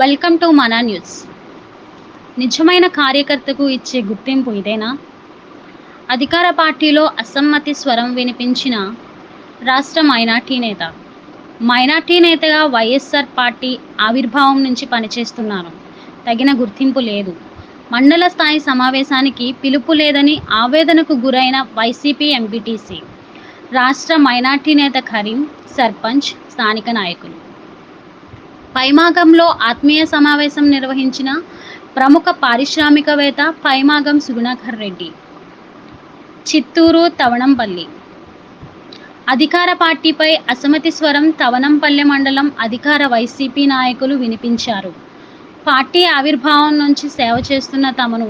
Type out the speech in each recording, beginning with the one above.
Welcome to మనా news నిజమైన కార్యకర్తకు ఇచ్చే గుర్తింపు ఇదేనా? అధికార పార్టీలో అసమ్మతి స్వరం వినిపించిన రాష్ట్ర మైనార్టీ నేత. మైనార్టీ నేతగా వైఎస్ఆర్ పార్టీ ఆవిర్భావం నుంచి పనిచేస్తున్నారు. తగిన గుర్తింపు లేదు. మండల స్థాయి సమావేశానికి పిలుపు లేదని ఆవేదనకు గురైన వైసీపీ ఎంపీటీసీ రాష్ట్ర మైనార్టీ నేత కరీం సర్పంచ్ స్థానిక నాయకులు. పైమాగంలో ఆత్మీయ సమావేశం నిర్వహించిన ప్రముఖ పారిశ్రామికవేత్త పైమాగం సుగుణాకర్ రెడ్డి. చిత్తూరు తవణంపల్లి అధికార పార్టీపై అసమతి స్వరం తవనంపల్లె మండలం అధికార వైసీపీ నాయకులు వినిపించారు. పార్టీ ఆవిర్భావం నుంచి సేవ చేస్తున్న తమను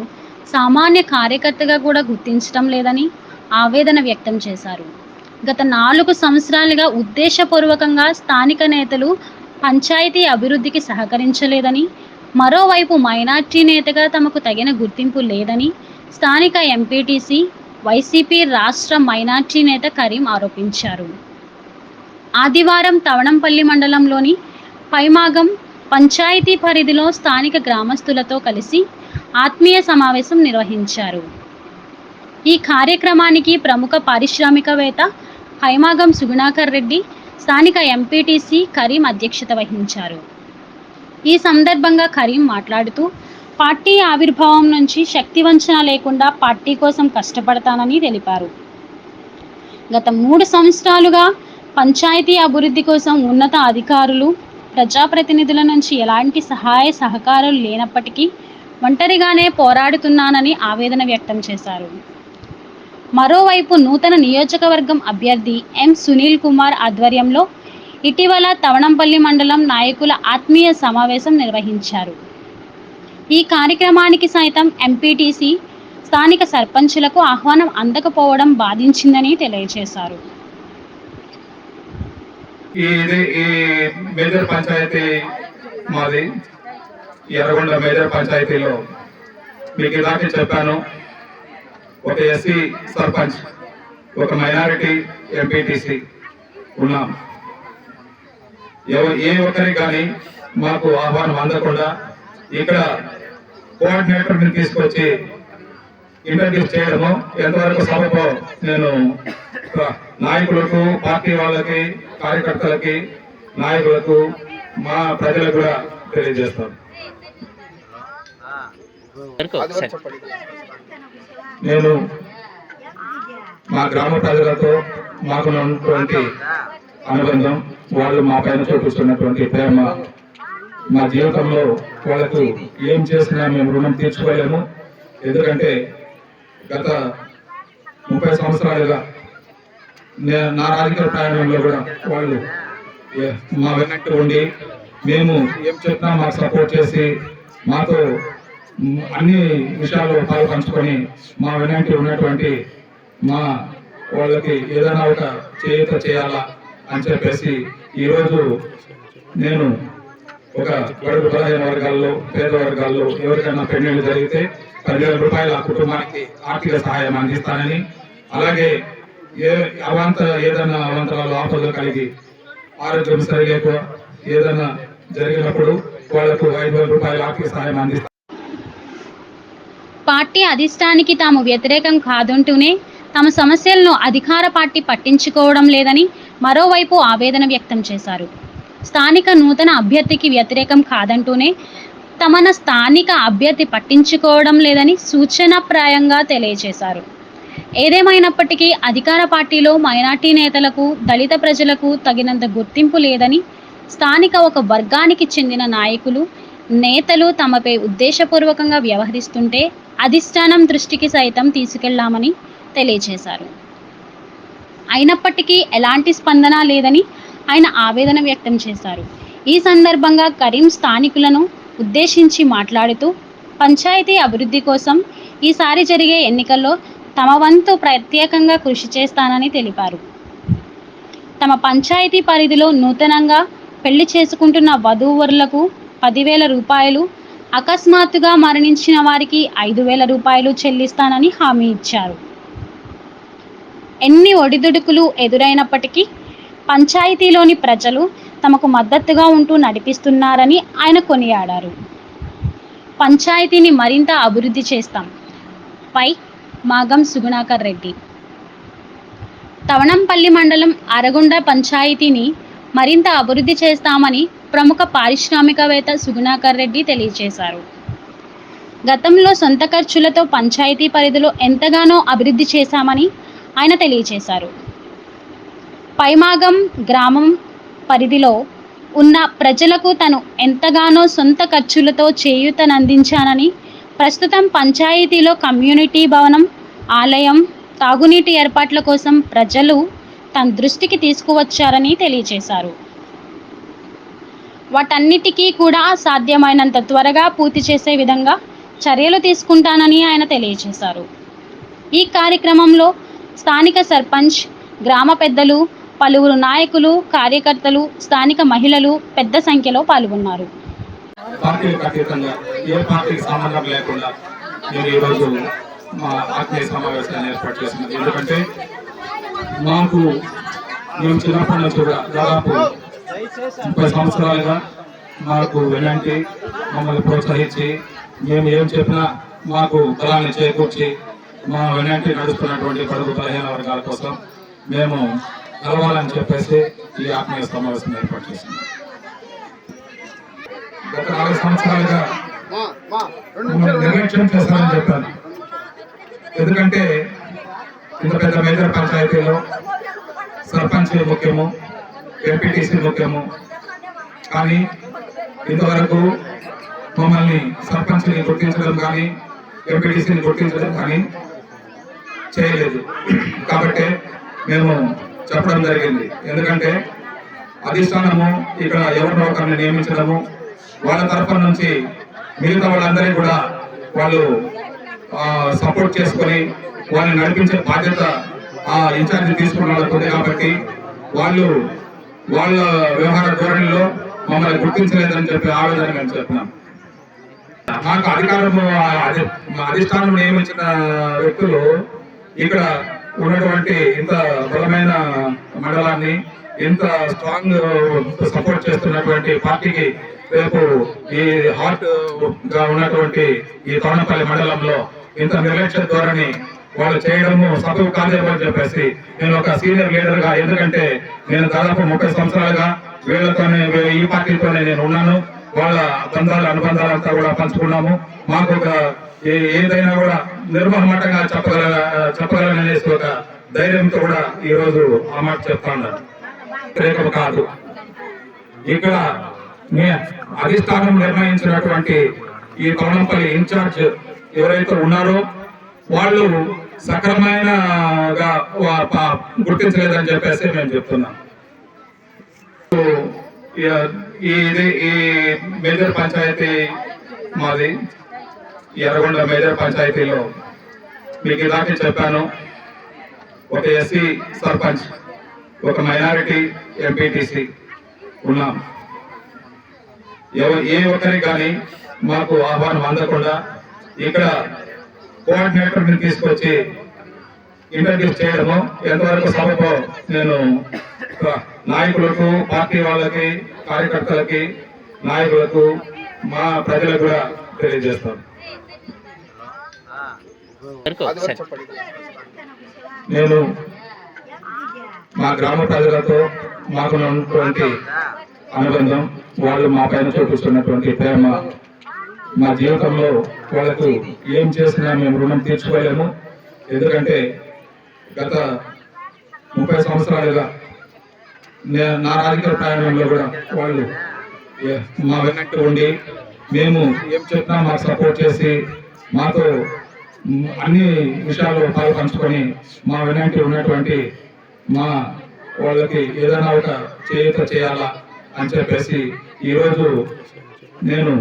సామాన్య కార్యకర్తగా కూడా గుర్తించడం లేదని ఆవేదన వ్యక్తం చేశారు. గత నాలుగు సంవత్సరాలుగా ఉద్దేశపూర్వకంగా స్థానిక నేతలు పంచాయతీ అభివృద్ధికి సహకరించలేదని మరోవైపు మైనార్టీ నేతగా తమకు తగిన గుర్తింపు లేదని స్థానిక ఎంపీటీసీ వైసీపీ రాష్ట్ర మైనార్టీ నేత కరీం ఆరోపించారు. ఆదివారం తవణంపల్లి మండలంలోని పైమాగం పంచాయతీ పరిధిలో స్థానిక గ్రామస్తులతో కలిసి ఆత్మీయ సమావేశం నిర్వహించారు. ఈ కార్యక్రమానికి ప్రముఖ పారిశ్రామికవేత్త పైమాగం సుగుణాకర్ రెడ్డి స్థానిక ఎంపీటీసీ కరీం అధ్యక్షత వహించారు. ఈ సందర్భంగా కరీం మాట్లాడుతూ పార్టీ ఆవిర్భావం నుంచి శక్తి వంచన లేకుండా పార్టీ కోసం కష్టపడతానని తెలిపారు. గత మూడు సంవత్సరాలుగా పంచాయతీ అభివృద్ధి కోసం ఉన్నత అధికారులు ప్రజాప్రతినిధుల నుంచి ఎలాంటి సహాయ సహకారాలు లేనప్పటికీ ఒంటరిగానే పోరాడుతున్నానని ఆవేదన వ్యక్తం చేశారు. మరోవైపు నూతన నియోజకవర్గం అభ్యర్థి ఎం సునీల్ కుమార్ ఆధ్వర్యంలో ఇటీవల తవణంపల్లి మండలం నాయకుల ఆత్మీయ సమావేశం నిర్వహించారు. ఈ కార్యక్రమానికి సైతం ఎంపీటీసీ స్థానిక సర్పంచులకు ఆహ్వానం అందకపోవడం బాధించిందని తెలియజేశారు. మేజర్ పంచాయతీ మాది ఎర్రగొండ మేజర్ పంచాయతీలో. మీకు ఇలాగే చెప్పాను. ఒక ఎస్సీ సర్పంచ్ ఒక మైనారిటీ ఎంపీటీసీ ఉన్నాం. ఎవ- ఏ ఒక్కరికి కానీ మాకు ఆహ్వానం అందకుండా ఇక్కడ కోఆర్డినేటర్ని తీసుకొచ్చి ఇంట్రడ్యూస్ చేయడము. ఎంతవరకు సభకు నేను నాయకులకు పార్టీ వాళ్ళకి కార్యకర్తలకి నాయకులకు మా ప్రజలకు కూడా తెలియజేస్తాను. నేను మా గ్రామ ప్రజలతో మాకున్నటువంటి అనుబంధం వాళ్ళు మా పైన చూపిస్తున్నటువంటి ప్రేమ మా జీవితంలో వాళ్ళకు ఏం చేసినా మేము రుణం తీర్చుకోలేము. ఎందుకంటే గత ముప్పై సంవత్సరాలుగా నా రాజకీయ ప్రయాణంలో కూడా వాళ్ళు మా వెనక్కి ఉండి మేము ఏం చెప్పినా మాకు సపోర్ట్ చేసి మాతో అన్ని విషయాలు పాలు పంచుకొని మా వెనక్కి ఉన్నటువంటి మా వాళ్ళకి ఏదైనా ఒక చేయూత చేయాలా అని చెప్పేసి ఈరోజు నేను ఒక బడుగు బలహీన వర్గాల్లో పేద వర్గాల్లో ఎవరికైనా పెళ్ళిళ్ళు జరిగితే పదివేల రూపాయల కుటుంబానికి ఆర్థిక సహాయం అందిస్తానని అలాగే ఏ అవాంత ఏదైనా అవాంతరాలు ఆపదలు కలిగి ఆరోగ్యం సరిగా ఏదైనా జరిగినప్పుడు వాళ్ళకు ఐదు వేల రూపాయల ఆర్థిక సహాయం అందిస్తాను పార్టీ అధిష్టానికి తాము వ్యతిరేకం కాదంటూనే తమ సమస్యలను అధికార పార్టీ పట్టించుకోవడం లేదని మరోవైపు ఆవేదన వ్యక్తం చేశారు. స్థానిక నూతన అభ్యర్థికి వ్యతిరేకం కాదంటూనే తమన స్థానిక అభ్యర్థి పట్టించుకోవడం లేదని సూచనప్రాయంగా తెలియజేశారు. ఏదేమైనప్పటికీ అధికార పార్టీలో మైనార్టీ నేతలకు దళిత ప్రజలకు తగినంత గుర్తింపు లేదని స్థానిక ఒక వర్గానికి చెందిన నాయకులు నేతలు తమపై ఉద్దేశపూర్వకంగా వ్యవహరిస్తుంటే అధిష్టానం దృష్టికి సైతం తీసుకెళ్ళామని తెలియజేశారు అయినప్పటికీ ఎలాంటి స్పందన లేదని ఆయన ఆవేదన వ్యక్తం చేశారు. ఈ సందర్భంగా కరీం స్థానికులను ఉద్దేశించి మాట్లాడుతూ పంచాయతీ అభివృద్ధి కోసం ఈసారి జరిగే ఎన్నికల్లో తమ వంతు ప్రత్యేకంగా కృషి చేస్తానని తెలిపారు. తమ పంచాయతీ పరిధిలో నూతనంగా పెళ్ళి చేసుకుంటున్న వధూవరులకు పదివేల రూపాయలు అకస్మాత్తుగా మరణించిన వారికి ఐదు వేల రూపాయలు చెల్లిస్తానని హామీ ఇచ్చారు. ఎన్ని ఒడిదుడుకులు ఎదురైనప్పటికీ పంచాయతీలోని ప్రజలు తమకు మద్దతుగా ఉంటూ నడిపిస్తున్నారని ఆయన కొనియాడారు. పంచాయతీని మరింత అభివృద్ధి చేస్తాం. పై మాగం సుగుణాకర్ రెడ్డి. తవణంపల్లి మండలం అరగుండ పంచాయతీని మరింత అభివృద్ధి చేస్తామని ప్రముఖ పారిశ్రామికవేత్త సుగుణాకర్ రెడ్డి తెలియజేశారు. గతంలో సొంత ఖర్చులతో పంచాయతీ పరిధిలో ఎంతగానో అభివృద్ధి చేశామని ఆయన తెలియజేశారు. పైమాగం గ్రామం పరిధిలో ఉన్న ప్రజలకు తను ఎంతగానో సొంత ఖర్చులతో చేయూతనందించానని ప్రస్తుతం పంచాయతీలో కమ్యూనిటీ భవనం ఆలయం తాగునీటి ఏర్పాట్ల కోసం ప్రజలు తన దృష్టికి తీసుకువచ్చారని తెలియజేశారు. వాటన్నిటికీ కూడా సాధ్యమైనంత త్వరగా పూర్తి చేసే విధంగా చర్యలు తీసుకుంటానని ఆయన తెలియజేశారు. ఈ కార్యక్రమంలో స్థానిక సర్పంచ్ గ్రామ పెద్దలు పలువురు నాయకులు కార్యకర్తలు స్థానిక మహిళలు పెద్ద సంఖ్యలో పాల్గొన్నారు. మా ఆత్మీయ సమావేశాన్ని ఏర్పాటు ఎందుకంటే మాకు మేము చిన్నప్పటి నుంచి కూడా దాదాపు ముప్పై సంవత్సరాలుగా మాకు ఎలాంటి మమ్మల్ని ప్రోత్సహించి మేము ఏం చెప్పినా మాకు బలాన్ని చేకూర్చి మా వెనంటి నడుస్తున్నటువంటి పడుగు పదిహేను వర్గాల కోసం మేము కలవాలని చెప్పేసి ఈ ఆత్మీయ సమావేశం ఏర్పాటు చేసింది గత నాలుగు సంవత్సరాలుగా నిర్లక్ష్యం చెప్పాను. ఎందుకంటే ఇంత పెద్ద మేజర్ పంచాయతీలో సర్పంచ్ ముఖ్యము ఎంపీటీసీ ముఖ్యము కానీ ఇంతవరకు మమ్మల్ని సర్పంచ్ని గుర్తించడం కానీ ఎంపీటీసీని గుర్తించడం కానీ చేయలేదు. కాబట్టి మేము చెప్పడం జరిగింది. ఎందుకంటే అధిష్టానము ఇక్కడ ఎవరినో ఒకరిని నియమించడము వాళ్ళ తరఫున నుంచి మిగతా వాళ్ళందరినీ కూడా వాళ్ళు సపోర్ట్ చేసుకొని వాళ్ళని నడిపించే బాధ్యత ఆ ఇన్ఛార్జ్ తీసుకున్నది కాబట్టి వాళ్ళు వాళ్ళ వ్యవహార ధోరణిలో మమ్మల్ని గుర్తించలేదని చెప్పి ఆవేదన మేము చెప్తున్నాం మాకు అధికారం మా అధిష్టానం నియమించిన వ్యక్తులు ఇక్కడ ఉన్నటువంటి ఇంత బలమైన మండలాన్ని ఇంత స్ట్రాంగ్ సపోర్ట్ చేస్తున్నటువంటి పార్టీకి రేపు ఈ హాట్గా ఉన్నటువంటి ఈ తోరణపల్లి మండలంలో ఇంత నిర్లక్ష్య ధోరణి వాళ్ళు చేయడము సబబు కాదేమో అని చెప్పేసి నేను ఒక సీనియర్ లీడర్గా ఎందుకంటే నేను దాదాపు ముప్పై సంవత్సరాలుగా వీళ్ళతోనే ఈ పార్టీతోనే నేను ఉన్నాను. వాళ్ళ బంధాలు అనుబంధాలు అంతా కూడా పంచుకున్నాము. మాకు ఒక ఏ- ఏదైనా కూడా నిర్మహమటంగా చెప్పగల చెప్పగలననేసి ఒక ధైర్యంతో కూడా ఈ రోజు ఆ మాట చెప్తాను ఉన్నాను కాదు. ఇక్కడ మీ అధిష్టానం నిర్ణయించినటువంటి ఈ తోణంపల్లి ఇన్ఛార్జ్ ఎవరైతే ఉన్నారో వాళ్ళు సక్రమైన గుర్తించలేదని చెప్పేసి మేము చెప్తున్నాం. ఇది ఈ మేజర్ పంచాయతీ మాది ఎర్రగొండ మేజర్ పంచాయతీలో మీకు ఇలాగే చెప్పాను ఒక ఎస్సీ సర్పంచ్ ఒక మైనారిటీ ఎంపీటీసీ ఉన్నాం. ఏ ఒక్కరికి కానీ మాకు ఆహ్వానం అందకుండా ఇక్కడ కోఆర్డినేటర్ని తీసుకొచ్చి ఇంట్రడ్యూస్ చేయడము ఎంతవరకు సభకు నేను నాయకులకు పార్టీ వాళ్ళకి కార్యకర్తలకి నాయకులకు మా ప్రజలకు కూడా తెలియజేస్తాను. నేను మా గ్రామ ప్రజలతో మాకు ఉన్నటువంటి అనుబంధం వాళ్ళు మా పైన చూపిస్తున్నటువంటి ప్రేమ మా జీవితంలో వాళ్ళకు ఏం చేసినా మేము రుణం తీర్చుకోలేము. ఎందుకంటే గత ముప్పై సంవత్సరాలుగా నా రాజకీయ ప్రయాణంలో కూడా వాళ్ళు మా వెనక్కి ఉండి మేము ఏం చెప్పినా మాకు సపోర్ట్ చేసి మాతో అన్ని విషయాల్లో పాలు పంచుకొని మా వెనక్కి ఉన్నటువంటి మా వాళ్ళకి ఏదైనా ఒక చేయూత చేయాలా అని చెప్పేసి ఈరోజు నేను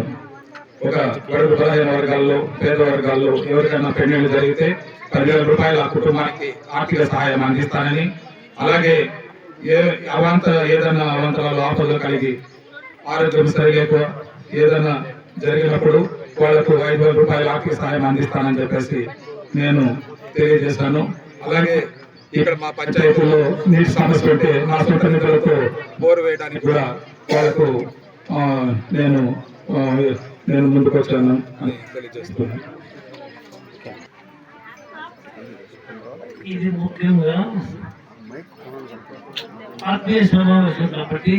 ఒక బడుగు పదహైదు వర్గాల్లో పేద వర్గాల్లో ఎవరికైనా పెళ్ళిళ్ళు జరిగితే పదివేల రూపాయల ఆ కుటుంబానికి ఆర్థిక సహాయం అందిస్తానని అలాగే ఏ అవాంత ఏదైనా అవాంతరాలు ఆపదలు కలిగి ఆరోగ్యం సరిలేక ఏదైనా జరిగినప్పుడు వాళ్ళకు ఐదు వేల రూపాయల ఆర్థిక సహాయం అందిస్తానని చెప్పేసి నేను తెలియజేశాను. అలాగే ఇక్కడ మా పంచాయతీలో నీటి సమస్య ఉంటే నా సొంత నిధులతో బోరు వేయడానికి కూడా వాళ్ళకు నేను నేను ముందుకు వచ్చాను. అని తెలియజేస్తున్నాను ఇది ముఖ్యంగా ఆత్మీయ సమావేశం కాబట్టి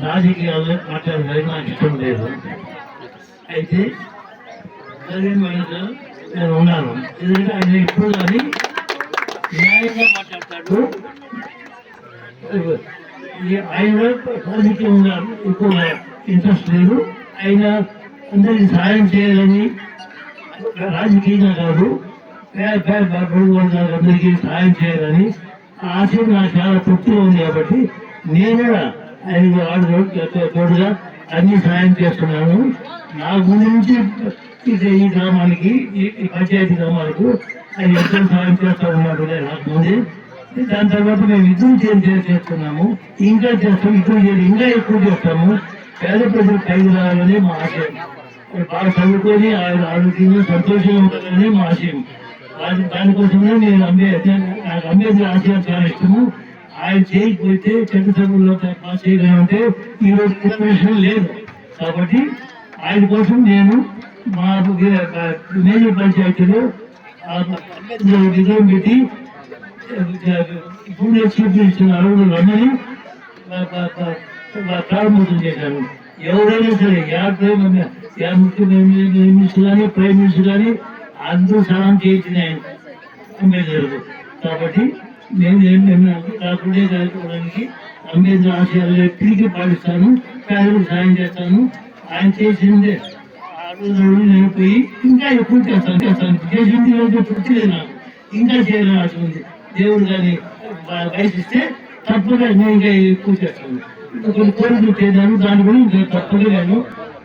రాజకీయాల్లో మాట్లాడడానికి నాకు ఇష్టం లేదు. అయితే జరిగిన వెనుక నేను ఉన్నాను. ఎందుకంటే ఆయన ఎప్పుడు కానీ న్యాయంగా మాట్లాడతాడు. ఈ ఆయన రాజకీయంగా ఎక్కువ ఇంట్రెస్ట్ లేదు. ఆయన అందరికి సహాయం చేయాలని రాజకీయంగా కాదు పేద పేద బడుగు వర్గాలందరికీ సహాయం చేయాలని ఆ ఆశయం నాకు చాలా తృప్తిగా ఉంది కాబట్టి నేను కూడా ఐదు ఆరు తోడుగా అన్ని సహాయం చేస్తున్నాను. నా ముందు నుంచి ఇది ఈ గ్రామానికి ఈ పంచాయతీ గ్రామాలకు ఆయన ఎంతో సహాయం చేస్తూ ఉన్నాడు నాకు ముందే దాని తర్వాత మేము ఇద్దరు చేసి చేస్తున్నాము. ఇంకా చేస్తాం ఇద్దరు చేసి ఇంకా ఎక్కువ చేస్తాము. పేద ప్రజలు పైకి రావాలని మా ఆశయం. బాగా చదువుకొని ఆయన ఆరోగ్యంగా సంతోషంగా ఉండాలని మా ఆశయం. దాని దానికోసమే నేను అంబే నాకు అంబేద్కర్ ఆశయం చాలా ఇష్టము. ఆయన చేయకపోతే చట్టసభలో పాస్ చేయగలంటే ఈ రోజు రిజర్వేషన్ లేదు. కాబట్టి ఆయన కోసం నేను మా మేజర్ పంచాయతీలో ఆ అంబేద్కర్ విగ్రహం పెట్టి ఇప్పుడు చూపించిన అరువులు అందరూ ప్రారంభం చేశాను. ఎవరైనా సరే యాభై మంది యాభై మినిస్టర్ కానీ ప్రైమ్ మినిస్టర్ కానీ అందరూ సలాం చేయించిన ఆయన అంబేద్కర్ కాబట్టి నేను ఏం కాకుండా కాకపోవడానికి అంబేద్కర్ ఆశయాలు ఎప్పటికీ పాటిస్తాను పేదలకు సాయం చేస్తాను. ఆయన చేసిందే. ఆ రోజు నేను పోయి ఇంకా ఎక్కువ చేస్తాను చేస్తాను. చేసింది రోజు తృప్తి నాకు. ఇంకా చేయాలని ఆశ ఉంది. దేవుడు కానీ వయసు ఇస్తే తప్పగా నేను ఇంకా ఎక్కువ చేస్తాను. కొన్ని కోరికలు చేశాను దాని గురించి తప్పగా నేను